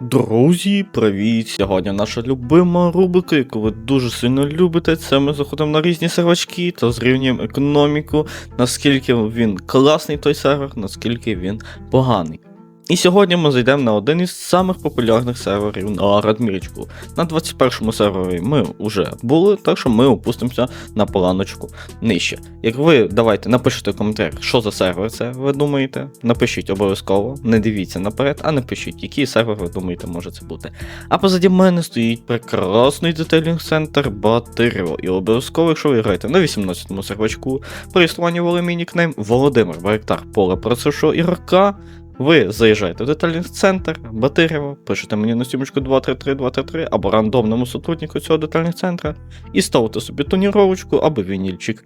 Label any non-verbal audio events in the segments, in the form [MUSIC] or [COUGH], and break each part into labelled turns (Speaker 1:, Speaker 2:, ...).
Speaker 1: Друзі, привіт! Сьогодні наша любима рубрика, яку ви дуже сильно любите. Це ми заходимо на різні сервачки та зрівнюємо економіку, наскільки він класний той сервер, наскільки він поганий. І сьогодні ми зайдемо на один із самих популярних серверів на Радмірічку. На 21 сервері ми вже були, так що ми опустимося на планочку нижче. Як ви давайте напишіть в коментарях, що за сервер це ви думаєте. Напишіть обов'язково, не дивіться наперед, а напишіть, який сервер ви думаєте може це бути. А позаді мене стоїть прекрасний детейлінг центр Батирево. І обов'язково, якщо ви граєте на 18-му сервачку, при реєструванні Волемі нікнейм Володимир Байктар поле процесу ігрока. Ви заїжджаєте в детальний центр Батирево, пишете мені на сімочку 233-233 або рандомному сотруднику цього детального центра і ставите собі тоніровочку або вінільчик.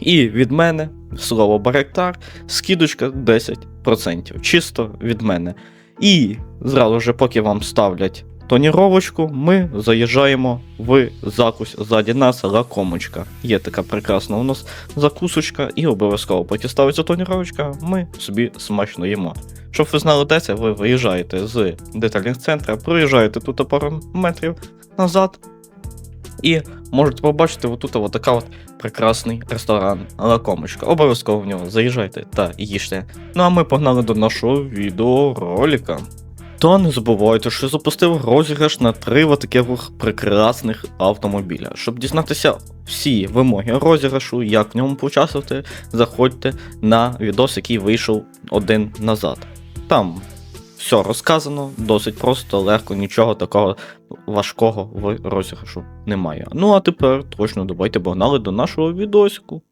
Speaker 1: І від мене слово Баректар, скидочка 10%. Чисто від мене. І зразу же, поки вам ставлять тоніровочку, ми заїжджаємо в закусь ззаді нас лакомочка. Є така прекрасна у нас закусочка, і обов'язково, поки ставиться тоніровочка, ми собі смачно їмо. Щоб ви знали, де це, ви виїжджаєте з детальних центрів, проїжджаєте тут пару метрів назад. І можете побачити, отут от така от прекрасний ресторан Лакомочка. Обов'язково в нього заїжджайте та їжте. Ну а ми погнали до нашого відеоролика. Та не забувайте, що запустив розіграш на три таких прекрасних автомобіля. Щоб дізнатися всі вимоги розіграшу, як в ньому поучаствувати, заходьте на відос, який вийшов один назад. Там все розказано, досить просто, легко, нічого такого важкого в розіграшу немає. Ну а тепер точно давайте погнали до нашого відосику.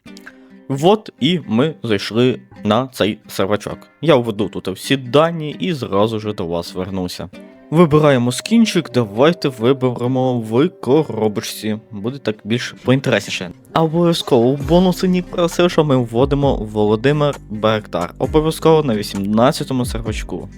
Speaker 1: Вот і ми зайшли на цей сервачок. Я введу тут всі дані і зразу ж до вас вернуся. Вибираємо скінчик, давайте виберемо в коробочці. Буде так більш поінтересніше. Обов'язково в бонуси просив, що ми вводимо Володимир Беректар. Обов'язково на 18-му сервачку.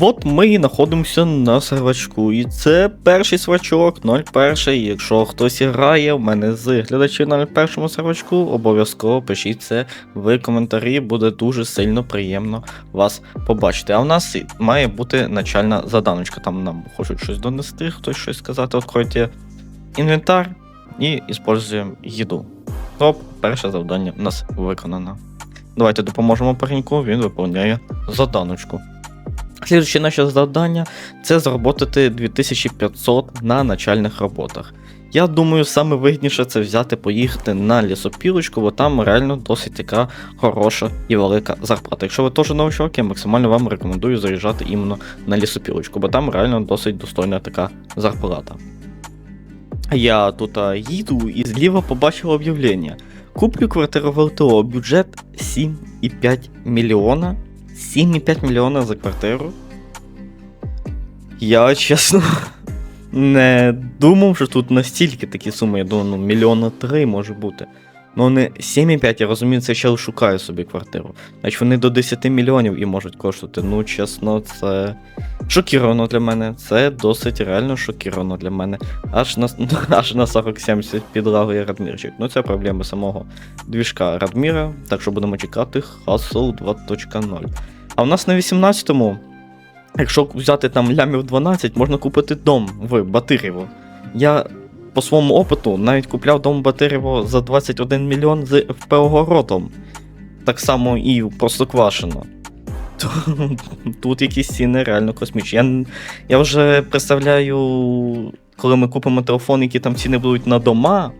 Speaker 1: От ми і знаходимося на сервачку. І це перший сервачок, 01. Якщо хтось грає в мене з глядачів на 01 сервачку, обов'язково пишіть це в коментарі, буде дуже сильно приємно вас побачити. А в нас має бути начальна заданочка. Там нам хочуть щось донести, хтось щось сказати, відкройте інвентар і используємо їду. Топ, перше завдання у нас виконано. Давайте допоможемо пареньку, він виповняє заданочку. Слідуюче наше завдання це заработати 2500 на начальних роботах. Я думаю, саме вигідніше це взяти, поїхати на лісопілочку, бо там реально досить така хороша і велика зарплата. Якщо ви теж новичок, я максимально вам рекомендую заїжджати іменно на лісопілочку, бо там реально досить достойна така зарплата. Я тут їду і зліва побачив об'явлення. Куплю квартиру в ЛТО, бюджет 7,5 мільйона. 7,5 мільйона за квартиру. Я чесно не думав, що тут настільки такі суми. Я думав, ну мільйона три може бути. Ну не 7,5, я розумію, це ще шукає собі квартиру. Значить вони до 10 мільйонів і можуть коштувати. Ну, чесно, це шокіровано для мене. Це досить реально шокіровано для мене. Аж на [LAUGHS] аж на 40-70 підлагує Радмірчик. Ну це проблема самого двіжка Радміра, так що будемо чекати Hustle 2.0. А у нас на 18-му, якщо взяти там лямів 12, можна купити дом в Батирєво. Я по своєму опиту навіть купляв дом Батирєво за 21 мільйон з ФПО городом. Так само і в Простоквашино. Тут якісь ціни реально космічні. Я, я вже представляю, коли ми купимо телефон, які там ціни будуть на дома,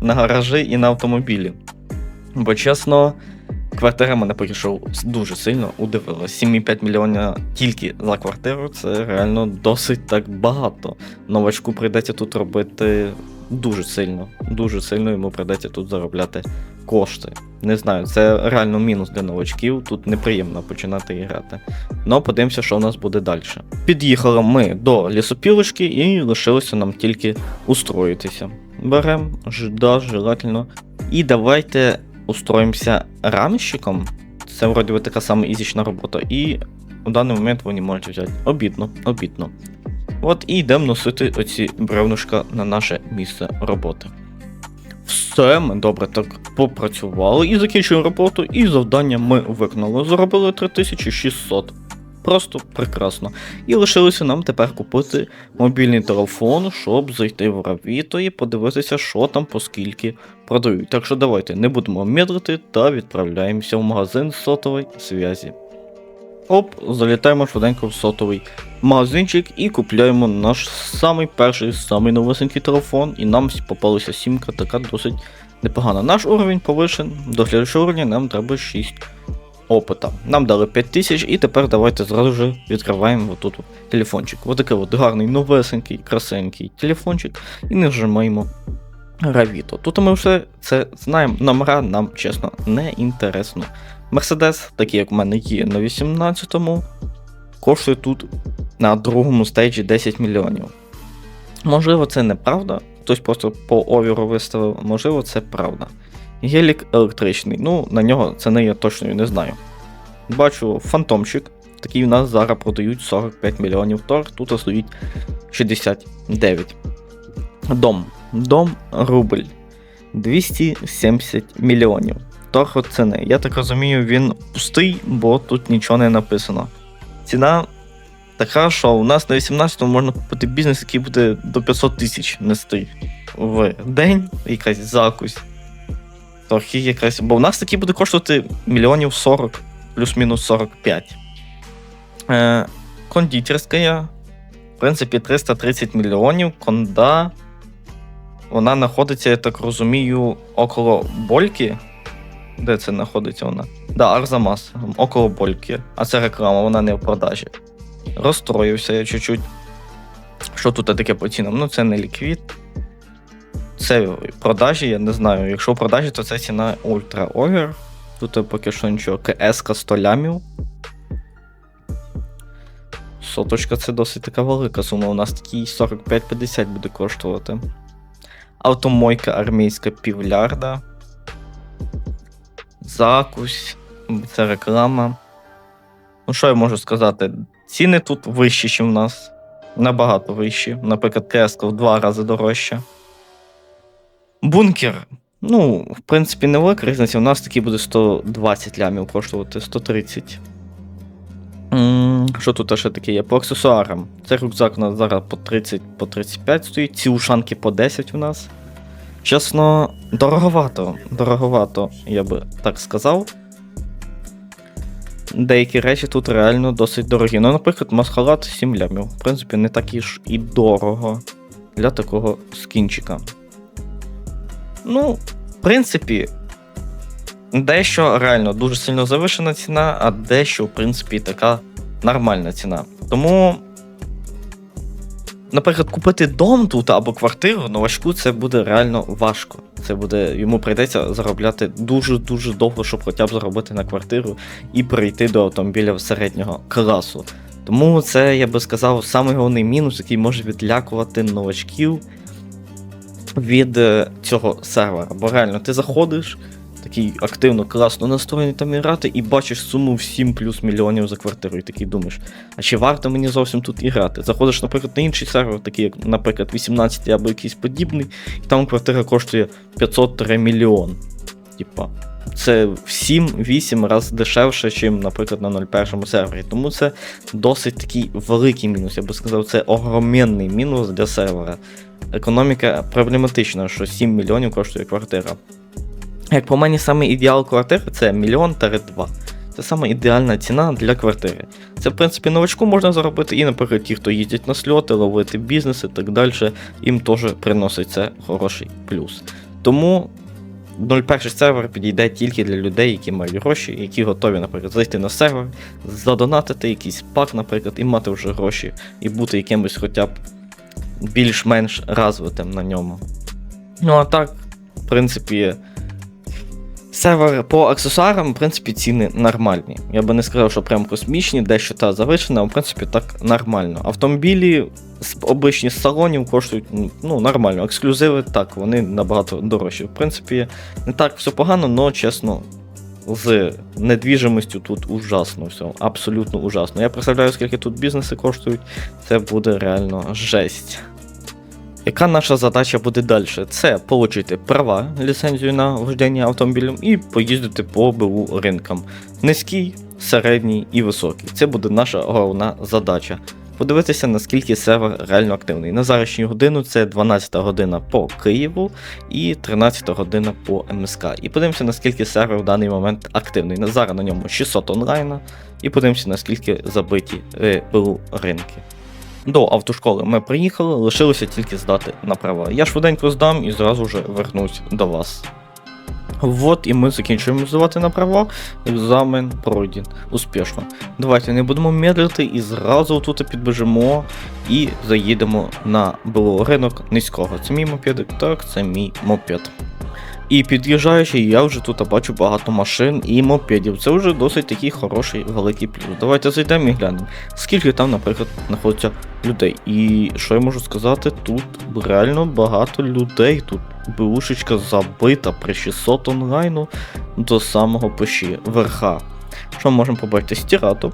Speaker 1: на гаражі і на автомобілі. Бо чесно, квартира мене що дуже сильно удивила. 7,5 мільйонів тільки за квартиру це реально досить так багато. Новачку прийдеться тут робити дуже сильно. Дуже сильно йому прийдеться тут заробляти кошти. Не знаю, це реально мінус для новачків. Тут неприємно починати грати. Ну, подивимося, що в нас буде далі. Під'їхали ми до лісопілочки і лишилося нам тільки устроїтися. Беремо, да, желательно. І давайте устроїмося рамщиком. Це вроді би така сама ізічна робота. І в даний момент вони можуть взяти. Обідно, обідно. От і йдемо носити оці бревнушка на наше місце роботи. Все, ми добре так попрацювали і закінчуємо роботу, і завдання ми виконали. Заробили 3600. Просто прекрасно. І лишилося нам тепер купити мобільний телефон, щоб зайти в Равіто і подивитися, що там по скільки продають. Так що давайте не будемо медрити та відправляємося в магазин сотової зв'язі. Оп, залітаємо швиденько в сотовий магазинчик і купляємо наш самий перший, самий новесенький телефон, і нам попалася сімка, така досить непогана. Наш уровень повишен, до слідчого уровня нам треба 6 опита. Нам дали 5000 і тепер давайте зразу же відкриваємо отут от телефончик. Ось такий от гарний, новесенький, красенький телефончик і не нажимаємо Равіто. Тут ми все це знаємо, номера нам чесно не інтересно. Мерседес, такий як в мене є на 18-му, коштує тут на другому стейджі 10 мільйонів. Можливо, це неправда, хтось просто по овіру виставив, можливо, це правда. Гелік електричний, ну на нього це не є точною, не знаю. Бачу фантомчик, такий у нас зараз продають 45 мільйонів торг, тут стоїть 69. Дом. Дом рубль. 270 мільйонів. Торг от ціни. Я так розумію, він пустий, бо тут нічого не написано. Ціна така, що у нас на 18-му можна купити бізнес, який буде до 500 тисяч нести в день, якась закусь. Трохи якась. Бо в нас такі буде коштувати мільйонів 40, плюс-мінус 45. Е, кондитерська, в принципі, 330 мільйонів. Конда. Вона знаходиться, я так розумію, около Больки. Де це знаходиться вона? Да, Арзамас, около Больки. А це реклама, вона не в продажі. Розстроївся я чуть-чуть. Що тут таке по цінам? Ну, це не ліквід. Це продажі, я не знаю. Якщо продажі, то це ціна Ultra Over. Тут поки що нічого. КС 100 лямів. Соточка це досить така велика сума. У нас такий 45-50 буде коштувати. Автомойка армійська півлярда. Закусь. Це реклама. Ну, що я можу сказати? Ціни тут вищі, ніж в нас. Набагато вищі. Наприклад, Кеска в два рази дорожча. Бункер. Ну, в принципі, не велика різниця. У нас такий буде 120 лямів коштувати, 130. М, Що тут ще таке є? По аксесуарам. Це рюкзак у нас зараз по 30 по 35 стоїть, ці ушанки по 10 у нас. Чесно, дороговато. Дороговато, я би так сказав. Деякі речі тут реально досить дорогі. Ну, наприклад, маскалад 7 лямів. В принципі, не так і ж і дорого для такого скінчика. Ну, в принципі, дещо реально дуже сильно завишена ціна, а дещо, в принципі, така нормальна ціна. Тому, наприклад, купити дом тут або квартиру новачку це буде реально важко. Це буде, йому прийдеться заробляти дуже-дуже довго, щоб хоча б заробити на квартиру і перейти до автомобіля середнього класу. Тому це, я би сказав, самий головний мінус, який може відлякувати новачків від е, цього сервера. Бо реально ти заходиш, такий активно, класно настроєний там грати, і бачиш суму в 7 плюс мільйонів за квартиру, і такий думаєш, а чи варто мені зовсім тут і грати? Заходиш, наприклад, на інший сервер, такий, як, наприклад, 18 або якийсь подібний, і там квартира коштує 500 мільйон. Типа. Це в 7-8 разів дешевше, ніж, наприклад, на 01 сервері. Тому це досить такий великий мінус. Я би сказав, це огроменний мінус для сервера. Економіка проблематична, що 7 мільйонів коштує квартира. Як по мені, саме ідеал квартири це мільйон та два. Це саме ідеальна ціна для квартири. Це, в принципі, новачку можна заробити, і, наприклад, ті, хто їздять на сльоти, ловити бізнес і так далі, їм теж приносить це хороший плюс. Тому 01 сервер підійде тільки для людей, які мають гроші, які готові, наприклад, зайти на сервер, задонатити якийсь пак, наприклад, і мати вже гроші, і бути якимось хоча б більш-менш розвитим на ньому. Ну а так, в принципі, сервер по аксесуарам, в принципі, ціни нормальні. Я би не сказав, що прям космічні, дещо та завишена, а в принципі так нормально. Автомобілі обичні з салонів коштують ну, нормально. Ексклюзиви так, вони набагато дорожчі. В принципі, не так все погано, але чесно. З недвіжимостю тут ужасно все, абсолютно ужасно. Я представляю, скільки тут бізнеси коштують, це буде реально жесть. Яка наша задача буде далі? Це отримати права, ліцензію на вождення автомобілем і поїздити по БУ ринкам. Низький, середній і високий. Це буде наша головна задача. Подивитися, наскільки сервер реально активний. На зарашню годину це 12 година по Києву і 13 година по МСК. І подивимося, наскільки сервер в даний момент активний. На зараз на ньому 600 онлайна, і подивимося, наскільки забиті е, БУ ринки. До автошколи ми приїхали, лишилося тільки здати на права. Я швиденько здам і зразу вже вернусь до вас. Вот і ми закінчуємо здавати на права. Екзамен пройден успішно. Давайте не будемо медлити і зразу тут підбежимо і заїдемо на ринок низького. Це мій мопедик, так, це мій мопед. І під'їжджаючи, я вже тут бачу багато машин і мопедів. Це вже досить такий хороший великий плюс. Давайте зайдемо і глянемо, скільки там, наприклад, знаходиться людей. І що я можу сказати, тут реально багато людей. Тут БУшечка забита при 600 онлайну до самого пиші верха. Що ми можемо побачити? Стірату.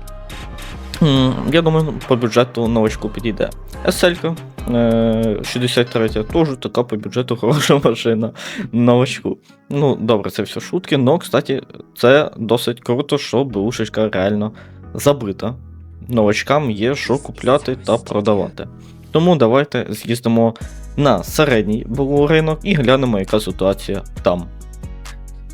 Speaker 1: Я думаю, по бюджету новачку підійде. SL 63 теж така по бюджету [LAUGHS] хороша машина новачку. Ну, добре, це все шутки, але, кстати, це досить круто, що БУшечка реально забита. Новачкам є що купляти та продавати. Тому давайте з'їздимо на середній БУ ринок і глянемо, яка ситуація там.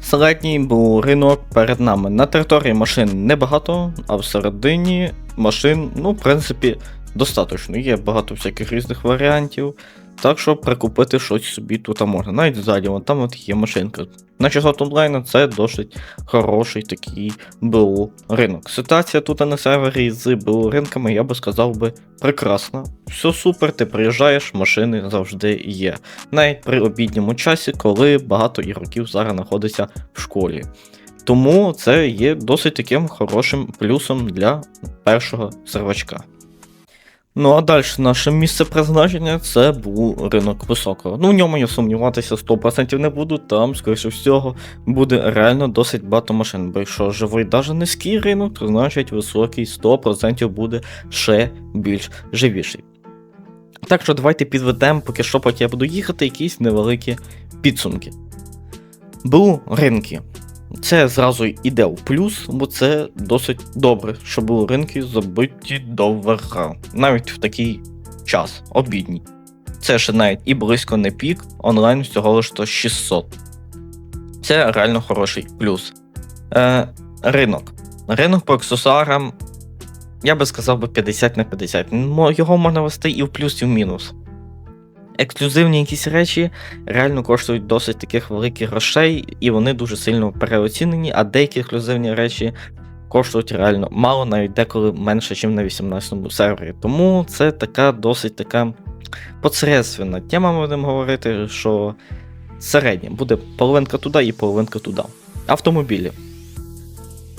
Speaker 1: Середній БУ ринок перед нами. На території машин небагато, а всередині машин, ну, в принципі, достатньо. Є багато всяких різних варіантів. Так що прикупити щось собі тут можна. Навіть ззаді, вон там от є машинка. На 600 онлайна це досить хороший такий БУ ринок. Ситуація тут на сервері з БУ ринками, я би сказав би, прекрасна. Все супер, ти приїжджаєш, машини завжди є. Навіть при обідньому часі, коли багато ігроків зараз знаходиться в школі. Тому це є досить таким хорошим плюсом для першого сервачка. Ну а далі наше місце призначення це був ринок високого. Ну в ньому я сумніватися 100% не буду, там, скоріше всього, буде реально досить багато машин. Бо якщо живий навіть низький ринок, то значить високий 100% буде ще більш живіший. Так що давайте підведемо, поки що, поки я буду їхати, якісь невеликі підсумки. БУ ринки. Це зразу йде в плюс, бо це досить добре, що були ринки забиті до верха. Навіть в такий час, обідній. Це ще навіть і близько не пік, онлайн всього лише 600. Це реально хороший плюс. Е, Ринок. Ринок по аксесуарам, я би сказав би 50 на 50. Його можна вести і в плюс, і в мінус. Ексклюзивні якісь речі реально коштують досить таких великих грошей, і вони дуже сильно переоцінені, а деякі ексклюзивні речі коштують реально мало, навіть деколи менше, ніж на 18-му сервері. Тому це така досить така посередственна тема, ми будемо говорити, що середня буде половинка туди і половинка туди. Автомобілі.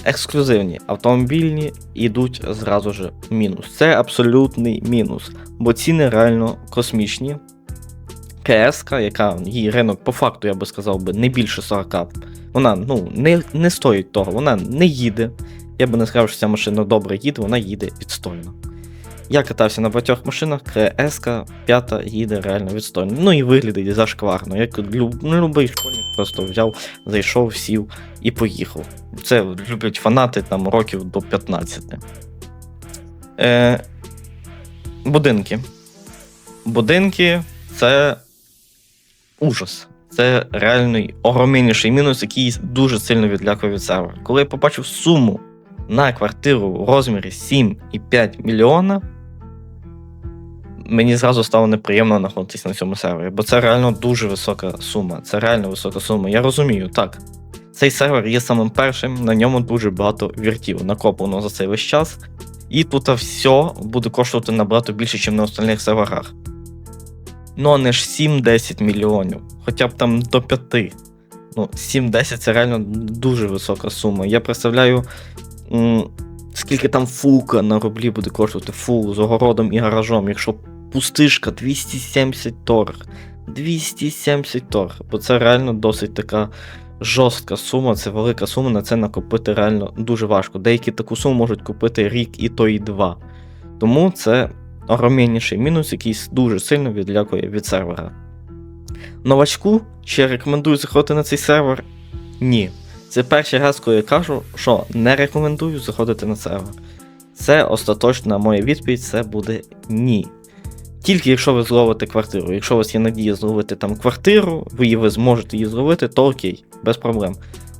Speaker 1: Ексклюзивні автомобільні йдуть зразу ж в мінус. Це абсолютний мінус, бо ціни реально космічні. КС, яка її ринок по факту, я би сказав би, не більше 40. Вона ну, не, не стоїть того, вона не їде. Я би не сказав, що ця машина добре їде, вона їде відстойно. Я катався на багатьох машинах, КС 5 їде реально відстойно. Ну і виглядить зашкварно. Як люб, ну, любий школьник просто взяв, зайшов, сів і поїхав. Це люблять фанати там років до 15. Е, будинки. Будинки це ужас. Це реальний огромніший мінус, який дуже сильно відлякує від сервера. Коли я побачив суму на квартиру в розмірі 7,5 мільйона, мені зразу стало неприємно знаходитися на цьому сервері, бо це реально дуже висока сума. Це реально висока сума. Я розумію, так. Цей сервер є самим першим, на ньому дуже багато віртів накоплено за цей весь час. І тут все буде коштувати набагато більше, ніж на остальних серверах. Ну, не ж 7-10 мільйонів, хоча б там до 5. Ну, 7-10 це реально дуже висока сума. Я представляю, скільки там фулка на рублі буде коштувати фул з огородом і гаражом, якщо пустишка 270 торг. 270 торг. Бо це реально досить така жорстка сума, це велика сума, на це накопити реально дуже важко. Деякі таку суму можуть купити рік і то і два. Тому це огромніший мінус, який дуже сильно відлякує від сервера. Новачку чи рекомендую заходити на цей сервер? Ні. Це перший раз, коли я кажу, що не рекомендую заходити на сервер. Це остаточна моя відповідь, це буде ні. Тільки якщо ви зловите квартиру. Якщо у вас є надія зловити там квартиру, ви, її- зможете її зловити, то окей, без проблем.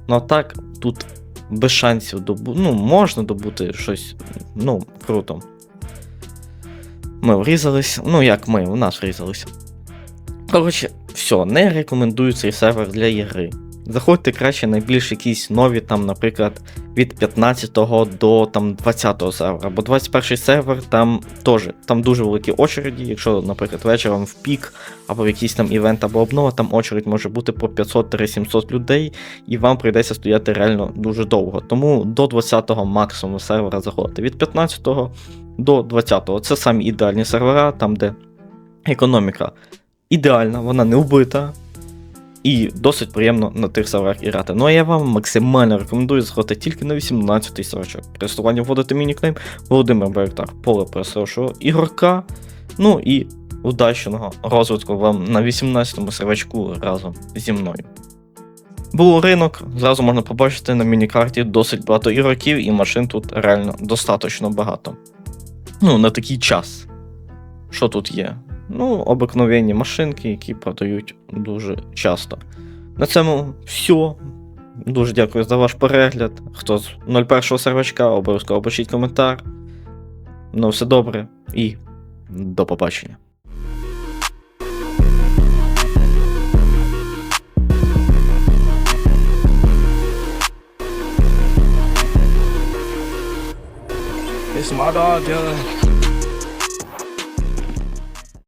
Speaker 1: Ну а так, тут без шансів добу... ну, можна добути щось, ну, круто. Ми врізались, ну як ми, у нас врізались. Коротше, все, не рекомендую цей сервер для ігри. Заходьте краще на більш якісь нові, там, наприклад, від 15 до там, 20 сервера, бо 21 сервер там теж там дуже великі очереді. Якщо, наприклад, вечором в пік або в якийсь там івент або обнова, там очередь може бути по 500-700 людей, і вам прийдеться стояти реально дуже довго. Тому до 20-го максимум сервера заходити. Від 15 до 20-го. Це самі ідеальні сервера, там, де економіка ідеальна, вона не вбита. І досить приємно на тих серверах грати. Ну а я вам максимально рекомендую заходити тільки на 18-й сервачок. При стосуванні вводити мінікнейм Володимир Байрактар, поле пресовшого ігорка. Ну і удачного розвитку вам на 18-му сервачку разом зі мною. Був ринок, зразу можна побачити на мінікарті досить багато ігроків, і машин тут реально достатньо багато. Ну, на такий час. Що тут є? Ну, обикновенні машинки, які продають дуже часто. На цьому все. Дуже дякую за ваш перегляд. Хто з 01 сервачка, обов'язково пишіть коментар. Ну, все добре і до побачення.
Speaker 2: It's my dog, yeah.